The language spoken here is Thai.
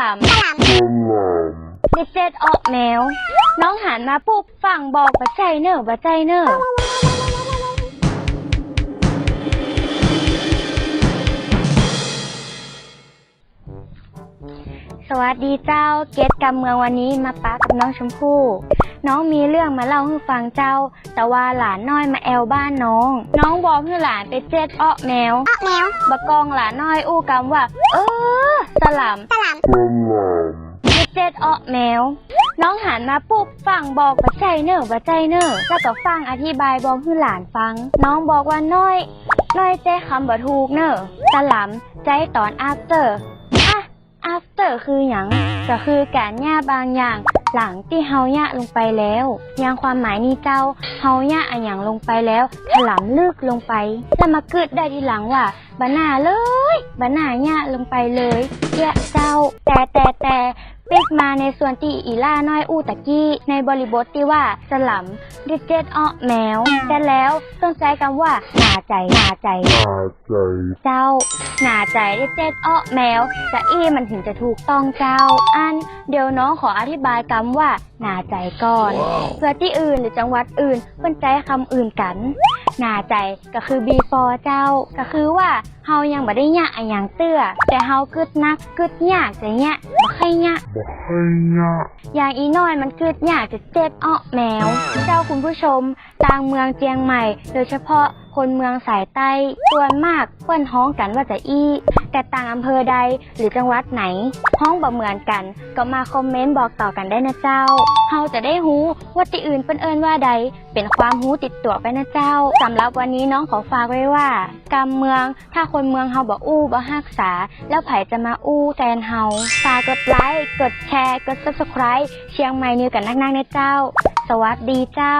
ลัมดิเจ็ดออกแมวน้องหันมาปุ๊บฝั่งบอกบาใจเนอะบาใจเนอะสวัสดีเจ้าเกตกำเมืองวันนี้มาป้ากับน้องชมพู่น้องมีเรื่องมาเล่าให้ฟังเจ้า แต่ว่าหลานน้อยมาแอวบ้านน้อง น้องบอกให้หลานไปเจ็ดออกแมวออกแมวบะกองหลานน้อยอู้กำว่า เออ ส ลัมสลามดิเจ็ดออกแมว น้องหันมาปุ๊บฟังบอกว่าใจเนอะว่าใจเนอะแล้วก็ฟังอธิบายบอกให้หลานฟัง น้องบอกว่าน้อย น้อยใจคำบ่ถูกเนอะสลัมใจตอน after อะ after คืออย่างก็คือการย่าบางอย่าง หลังที่เฮาย่าลงไปแล้วอย่างความหมายนี้เจ้าเฮาย่าอะอย่างลงไปแล้วถลำลึกลงไปแล้วมาเกิดได้ทีหลังว่าบานาเลยบานาย่าลงไปเลยแยะเจ้า แต่แต่แต่ปิกมาในส่วนที่อีล่าน้อยอู้ตะกี้ ในบริบทที่ว่าสลัมดิเจตอ้อแมว แต่แล้วต้องใช้คำว่า หนาใจหนาใจเจ้า หนาใจได้เจ็ดอ้อแมวจะอี้มันถึงจะถูกต้องเจ้า อันเดี๋ยว น้องขออธิบายคำว่าหนาใจก่อน เพื่อที่อื่นหรือจังหวัดอื่นเพิ่นใจคำอื่นกัน หนาใจก็คือ before เจ้า ก็คือว่าเฮายังบ่ได้ยะอะหยังเตื้อ แต่เฮากึดนักกึดยากจะยะบ่ค่อยยะอย่างอีน้อยมันเกิดอยากจะเจ็บอ้อแมว เจ้าคุณผู้ชมต่างเมืองเจียงใหม่ โดยเฉพาะ คนเมืองสายใต้ส่วนมากเปิ้นฮ้องกันว่าจะอี้แต่ต่างอำเภอใดหรือจังหวัดไหนห้องบ่เหมือนกัน ก็มาคอมเมนต์บอกต่อกันได้นะเจ้าเฮาจะได้ฮู้ว่าที่อื่นเปิ้นเอิ้นว่าใด เป็นความฮู้ติดตัวไปนะเจ้าสำหรับวันนี้น้องขอฝากไว้ว่ากำเมืองถ้าคนเมืองเฮาบ่อู้บ่ฮักษา แล้วไผจะมาอู้แทนเฮาฝากกดไลค์กดแชร์กด subscribe เชียงใหม่นิวกันนักๆนะเจ้า สวัสดีเจ้า